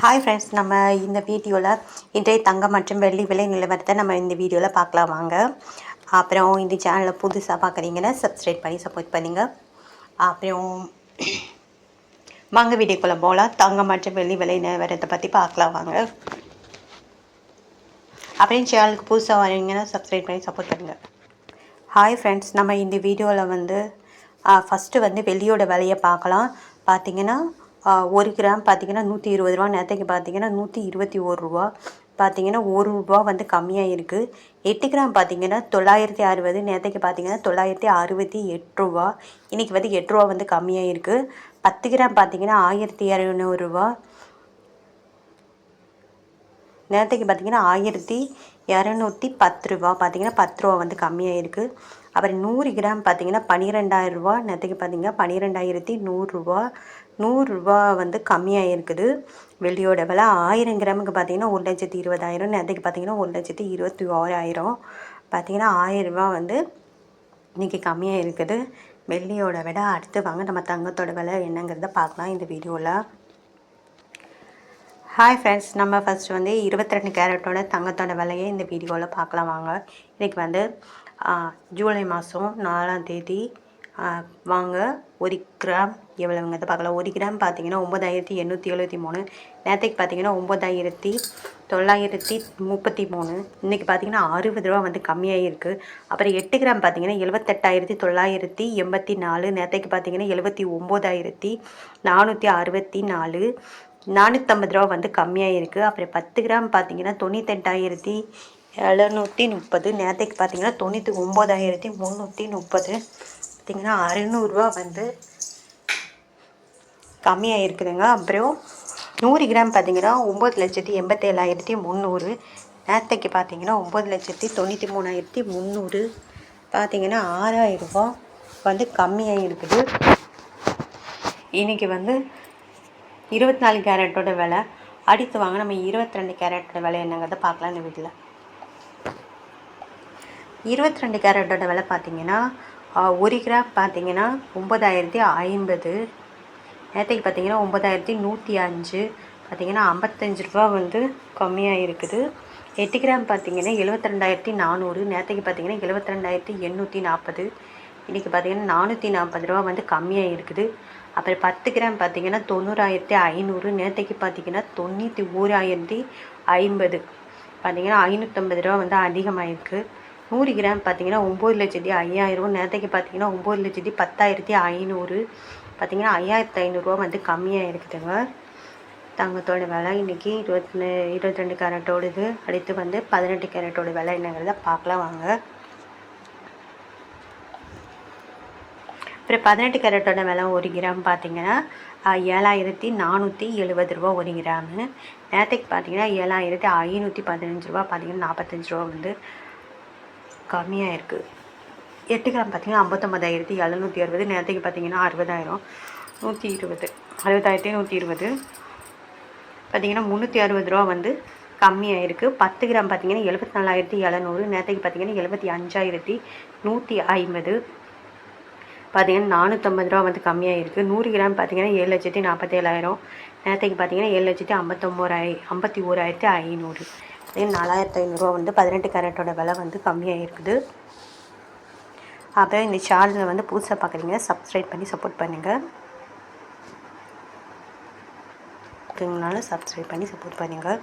Hi friends நம்ம இந்த வீடியோவில் இன்றைய தங்கம் மற்றும் வெள்ளி விலை நிலவரத்தை நம்ம இந்த வீடியோவில் பார்க்கலாம் வாங்க. அப்புறம் இந்த சேனலில் புதுசாக பார்க்குறீங்கன்னா சப்ஸ்கிரைப் பண்ணி சப்போர்ட் பண்ணுங்க. அப்புறம் வாங்க வீடியோக்குள்ளே போகலாம் தங்கம் மற்றும் வெள்ளி விலை நிலவரத்தை பற்றி பார்க்கலாம் வாங்க. அப்புறம் சேனலுக்கு புதுசாக வரீங்கன்னா சப்ஸ்கிரைப் பண்ணி சப்போர்ட் பண்ணுங்கள் ஹாய் ஃப்ரெண்ட்ஸ் நம்ம இந்த வீடியோவில் வந்து ஃபஸ்ட்டு வந்து வெள்ளியோட விலையை பார்க்கலாம். பார்த்தீங்கன்னா ஒரு கிராம் பார்த்தீங்கன்னா நூற்றி இருபது ரூபா நேற்றுக்கு பார்த்தீங்கன்னா நூற்றி இருபத்தி ஒரு ரூபா. பார்த்தீங்கன்னா ஒரு ரூபா வந்து கம்மியாக இருக்குது எட்டு கிராம் பார்த்தீங்கன்னா தொள்ளாயிரத்தி அறுபது நேற்றுக்கு பார்த்தீங்கன்னா தொள்ளாயிரத்தி அறுபத்தி எட்டு ரூபா. இன்றைக்கி வந்து எட்டு ரூபா வந்து கம்மியாக இருக்குது பத்து கிராம் பார்த்தீங்கன்னா ஆயிரத்தி இரநூறுவா நேரத்துக்கு பார்த்தீங்கன்னா ஆயிரத்தி இரநூத்தி பத்து ரூபா. பார்த்தீங்கன்னா பத்து ரூபா வந்து கம்மியாக இருக்குது அப்புறம் நூறு கிராம் பார்த்தீங்கன்னா பன்னிரெண்டாயிரம் ரூபா நேற்றுக்கு பார்த்தீங்கன்னா பன்னிரெண்டாயிரத்தி நூறுரூவா நூறுரூவா வந்து கம்மியாக இருக்குது. வெள்ளியோட விலை ஆயிரம் கிராமுக்கு பார்த்தீங்கன்னா ஒரு லட்சத்தி இருபதாயிரம் நேற்றுக்கு பார்த்தீங்கன்னா ஒரு லட்சத்தி இருபத்தி ஓராயிரம். பார்த்தீங்கன்னா ஆயிரரூபா வந்து இன்றைக்கி கம்மியாக இருக்குது. வெள்ளியோட விட அடுத்து வாங்க நம்ம தங்கத்தோட விலை என்னங்கிறத பார்க்கலாம் இந்த வீடியோவில். ஹாய் ஃப்ரெண்ட்ஸ் நம்ம ஃபஸ்ட் வந்து 22 கேரட்டோட தங்கத்தோட விலையை இந்த வீடியோவில் பார்க்கலாம் வாங்க. இன்றைக்கி வந்து ஜூலை மாதம் நாலாம் தேதி வாங்க. ஒரு கிராம் எவ்வளவுங்க? பார்க்கலாம் ஒரு கிராம் பார்த்தீங்கன்னா ஒம்பதாயிரத்தி எண்ணூற்றி எழுபத்தி மூணு. நேற்றுக்கு பார்த்தீங்கன்னா ஒம்பதாயிரத்தி தொள்ளாயிரத்தி முப்பத்தி மூணு. இன்றைக்கி பார்த்தீங்கன்னா அறுபது ரூபா வந்து கம்மியாக இருக்குது அப்புறம் எட்டு கிராம் பார்த்தீங்கன்னா எழுபத்தெட்டாயிரத்தி தொள்ளாயிரத்தி எண்பத்தி நாலு. நேற்றுக்கு பார்த்தீங்கன்னா எழுபத்தி ஒம்போதாயிரத்தி நானூற்றி அறுபத்தி நாலு. நானூற்றம்பது ரூபா வந்து கம்மியாக இருக்குது அப்புறம் பத்து கிராம் பார்த்தீங்கன்னா தொண்ணூத்தெட்டாயிரத்தி எழுநூற்றி முப்பது. நேற்றுக்கு பார்த்தீங்கன்னா தொண்ணூற்றி ஒம்போதாயிரத்தி முந்நூற்றி முப்பது. பார்த்தீங்கன்னா அறுநூறுவா வந்து கம்மியாக இருக்குதுங்க அப்புறம் நூறு கிராம் பார்த்தீங்கன்னா ஒம்பது லட்சத்தி எண்பத்தேழாயிரத்தி முந்நூறு. நேரத்துக்கு பார்த்தீங்கன்னா ஒம்பது லட்சத்தி தொண்ணூற்றி மூணாயிரத்தி முந்நூறு. பார்த்தீங்கன்னா ஆறாயிரரூபா வந்து கம்மியாக இருக்குது இன்றைக்கி வந்து இருபத்தி நாலு கேரட்டோட விலை. அடுத்து வாங்க நம்ம இருபத்தி ரெண்டு கேரட்டோட விலை என்னங்கிறத பார்க்கலாம் இந்த வீட்டில் இருபத்தி ரெண்டு கேரட்டோட விலை பார்த்தீங்கன்னா ஒரு கிராம் பார்த்தீங்கன்னா ஒம்பதாயிரத்தி ஐம்பது. நேற்றுக்கு பார்த்தீங்கன்னா ஒம்பதாயிரத்தி நூற்றி அஞ்சு. பார்த்தீங்கன்னா ஐம்பத்தஞ்சு ரூபா வந்து கம்மியாக இருக்குது. எட்டு கிராம் பார்த்தீங்கன்னா எழுபத்தி ரெண்டாயிரத்தி நானூறு. நேற்றுக்கு பார்த்தீங்கன்னா எழுபத்தி ரெண்டாயிரத்தி எண்ணூற்றி நாற்பது. இன்றைக்கி பார்த்தீங்கன்னா நானூற்றி நாற்பது ரூபா வந்து கம்மியாக இருக்குது. அப்புறம் பத்து கிராம் பார்த்தீங்கன்னா தொண்ணூறாயிரத்தி ஐநூறு. நேற்றுக்கு பார்த்தீங்கன்னா தொண்ணூற்றி ஓராயிரத்தி ஐம்பது. பார்த்தீங்கன்னா ஐநூற்றம்பது ரூபா வந்து அதிகமாகிருக்கு நூறு கிராம் பார்த்தீங்கன்னா ஒம்பது லட்சத்தி ஐயாயிரம் நேரத்துக்கு பார்த்தீங்கன்னா ஒம்பது லட்சத்தி பத்தாயிரத்தி ஐநூறு. பார்த்தீங்கன்னா ஐயாயிரத்தி ஐநூறுரூவா வந்து கம்மியாக இருக்குதுங்க தங்கத்தோட விலை இன்றைக்கி இருபத்தி இருபத்தி ரெண்டு கேரட்டோடது அடுத்து வந்து பதினெட்டு கேரட்டோட விலை என்னங்கிறத பார்க்கலாம் வாங்க. அப்புறம் பதினெட்டு கேரட்டோட விலை ஒரு கிராம் பார்த்தீங்கன்னா ஏழாயிரத்தி நானூற்றி எழுபது ரூபா ஒரு கிராமு. நேற்றுக்கு பார்த்தீங்கன்னா ஏழாயிரத்தி ஐநூற்றி பதினஞ்சு ரூபா பார்த்தீங்கன்னா நாற்பத்தஞ்சு ரூபா வந்து கம்மியாக இருக்குது எட்டு கிராம் பார்த்தீங்கன்னா ஐம்பத்தொம்பதாயிரத்தி எழுநூற்றி அறுபது நேரத்துக்கு பார்த்தீங்கன்னா அறுபதாயிரம். நூற்றி இருபது அறுபதாயிரத்தி நூற்றி இருபது. பார்த்தீங்கன்னா முந்நூற்றி அறுபது ரூபா வந்து கம்மியாக இருக்குது பத்து கிராம் பார்த்தீங்கன்னா எழுபத்தி நாலாயிரத்தி எழுநூறு நேரத்துக்கு பார்த்தீங்கன்னா எழுபத்தி அஞ்சாயிரத்தி நூற்றி ஐம்பது. பார்த்தீங்கன்னா நானூற்றம்பது ரூபா வந்து கம்மியாக இருக்குது நூறு கிராம் பார்த்தீங்கன்னா ஏழு லட்சத்தி நாற்பத்தேழாயிரம் நேரத்துக்கு பார்த்தீங்கன்னா ஏழு லட்சத்தி ஐம்பத்தொம்போராயி ஐம்பத்தி ஓராயிரத்தி ஐநூறு. நாலாயிரத்தி ஐநூறுரூவா வந்து பதினெட்டு கேரட்டோட விலை வந்து கம்மியாக இருக்குது. அப்புறம் இந்த சேனலை வந்து புதுசாக பார்க்குறீங்க சப்ஸ்கிரைப் பண்ணி சப்போர்ட் பண்ணுங்கள் ஓகேங்கனால சப்ஸ்கிரைப் பண்ணி சப்போர்ட் பண்ணுங்கள்